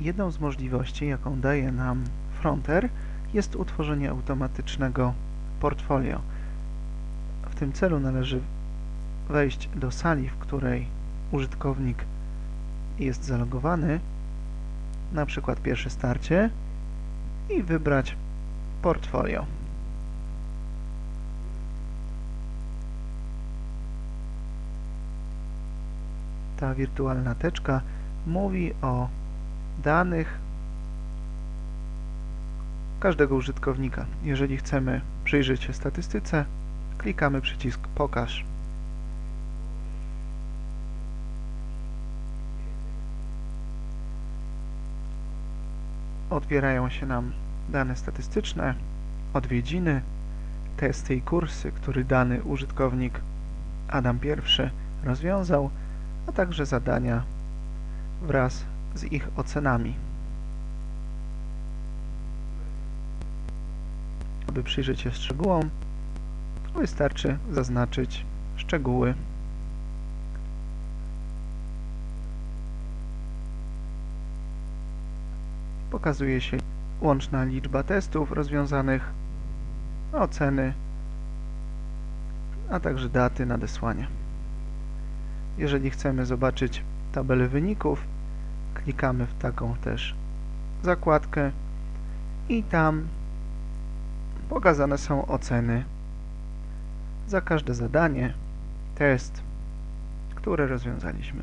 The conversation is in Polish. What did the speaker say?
Jedną z możliwości, jaką daje nam Fronter, jest utworzenie automatycznego portfolio. W tym celu należy wejść do sali, w której użytkownik jest zalogowany, na przykład pierwsze starcie i wybrać portfolio. Ta wirtualna teczka mówi o danych każdego użytkownika. Jeżeli chcemy przyjrzeć się statystyce, klikamy przycisk Pokaż. Otwierają się nam dane statystyczne, odwiedziny, testy i kursy, który dany użytkownik Adam I rozwiązał, a także zadania wraz z ich ocenami. Aby przyjrzeć się szczegółom, wystarczy zaznaczyć szczegóły. Pokazuje się łączna liczba testów rozwiązanych, oceny, a także daty nadesłania. Jeżeli chcemy zobaczyć tabelę wyników, klikamy w taką też zakładkę i tam pokazane są oceny za każde zadanie, test, które rozwiązaliśmy.